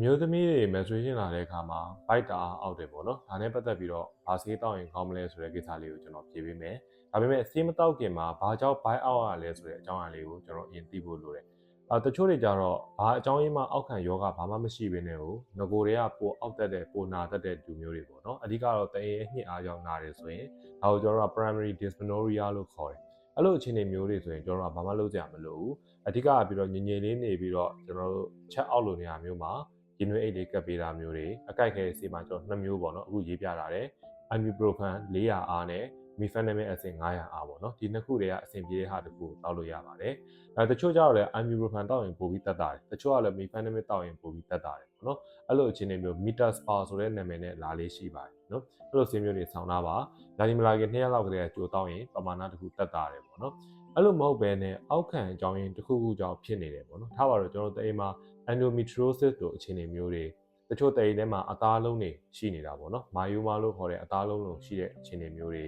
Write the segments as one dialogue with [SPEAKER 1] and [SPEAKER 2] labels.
[SPEAKER 1] အမျိုးသမီးတွေ menstruation လာတဲ့အခါမှာဗိုက်တာအောက်တယ်ပေါ့နော်ဒါနဲ့ပတ်သက်ပြီးတော့ဘာဆေးတောက်ရင်ကောင်းမလဲဆိုတဲ့ကိစ္စလေးကိုကျွန်တော်ဖြေပေးမယ်ဒါပေမဲ့ဆေးမတောက်ခင်မှာဘာကြောင့်ဗိုက်အောက်ရလဲဆိုတဲ့အကြောင်းအရာလေးကိုကျွန်တော်အရင်သိဖို့လိုတယ်အာတချို့တွေကြတော့ဘာအကြောင်းရင်းမှအောက်ခံယောဂဘာမှမရှိဘဲနဲ့ကိုငကိုတွေကပိုအောက်တက်တဲ့ပိုနာတက်တဲ့လူမျိုးတွေပေါ့နော်အဓိကတော့တရေအညှစ်အားကြောင့်နာတယ်ဆိုရင်ဒါကိုကျွန်တော်တို့က primary dysmenorrhea လို့ခေါ်တယ်အဲ့လိုအခြေအနေမျိုးတွေဆိုရင်ကျွန်တော်တို့ကဘာမှလုပ်ကြမလို့ဘူးအဓိကကပြီးတော့ငြိမ်ငြိမ်လေးနေပြီးတော့ကျွန်တော်တို့ချက်အောက်လိုနေရာမျိုးမှာ ရင်းနှွေးအိတ်လေးကပ်ပေးတာမျိုးတွေအကြိုက်ခဲစီမှာကျွန်တော်နှစ်မျိုးပေါ့နော်အခုရေးပြတာတယ် ibuprofen 400အားနဲ့ mefenamic acid 900အားပေါ့နော်ဒီနှစ်ခုတွေကအဆင်ပြေတဲ့ဟာတစ်ခုတောက်လို့ရပါတယ်အဲတချို့ကျတော့လည်း ibuprofen တောက်ရင်ပိုပြီးတက်တာတယ်တချို့ကလည်း mefenamic တောက်ရင်ပိုပြီးတက်တာတယ်ပေါ့နော်အဲ့လိုအခြေအနေမျိုး meter spa ဆိုတဲ့နာမည်နဲ့လာလေးရှိပါတယ်နော်အဲ့လိုဆေးမျိုးတွေဆောင်းတာပါဒါဒီမလာခင်2ရက်လောက်ကလေးကကြိုတောက်ရင်ပမာဏတစ်ခုတက်တာတယ်ပေါ့နော်အဲ့လိုမဟုတ်ဘဲနဲ့အောက်ခံအကြောင်းရင်းတစ်ခုခုကြောင့်ဖြစ်နေတယ်ပေါ့နော်ထားပါတော့ကျွန်တော်တို့အိမ်မှာ endometriosis တို့အခြေအနေမျိုးတွေတချို့တအိမ်ထဲမှာအသားလုံးတွေရှိနေတာပေါ့နော်မာယိုမာလို့ခေါ်တဲ့အသားလုံးလုံးရှိတဲ့အခြေအနေမျိုးတွေ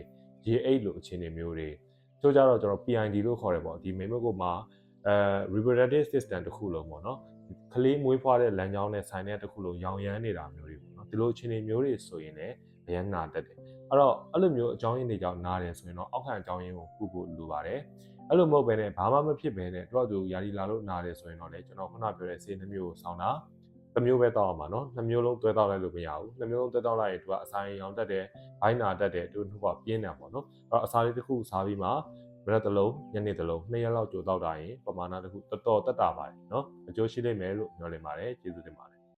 [SPEAKER 1] ရေအိတ်လိုအခြေအနေမျိုးတွေချို့ကြတော့ကျွန်တော် PID လို့ခေါ်တယ်ပေါ့ဒီမိမကုတ်မှာအဲ reproductive system တစ်ခုလုံးပေါ့နော်ကလေးမွေးဖွားတဲ့လမ်းကြောင်းနဲ့ဆိုင်တဲ့တစ်ခုလုံးရောင်ရမ်းနေတာမျိုးတွေပေါ့နော်ဒီလိုအခြေအနေမျိုးတွေဆိုရင်လည်းအရန်နာတတ်တယ် အဲ့တော့အဲ့လိုမျိုးအကြောင်းရင်းတွေကြောင့်နားတယ်ဆိုရင်တော့အောက်ခံအကြောင်းရင်းကိုကုဖို့လိုပါတယ်အဲ့လိုမဟုတ်ဘဲနဲ့ဘာမှမဖြစ်ဘဲနဲ့တော့သူယာရီလာလို့နားတယ်ဆိုရင်တော့လေကျွန်တော်ခုနပြောတဲ့ဆေးနှမျိုးကိုဆောင်းတာတစ်မျိုးပဲတောက်အောင်ပါနော်နှမျိုးလုံးတွဲတောက်လိုက်လို့မရဘူးနှမျိုးလုံးတွဲတောက်လိုက်ရင်သူကအဆိုင်ရောင်တက်တယ်ဘိုင်းနာတက်တယ်သူတို့ကပြင်းတယ်ပေါ့နော်အဲ့တော့အစာလေးတစ်ခုစားပြီးမှမရက်တစ်လုံးညနေတစ်လုံးနှစ်ရက်လောက်ကြိုတောက်တာရင်ပမာဏတစ်ခုတော်တော်တက်တာပါတယ်နော်အကျိုးရှိလိမ့်မယ်လို့ပြောနေပါတယ်ကျေးဇူးတင်ပါတယ်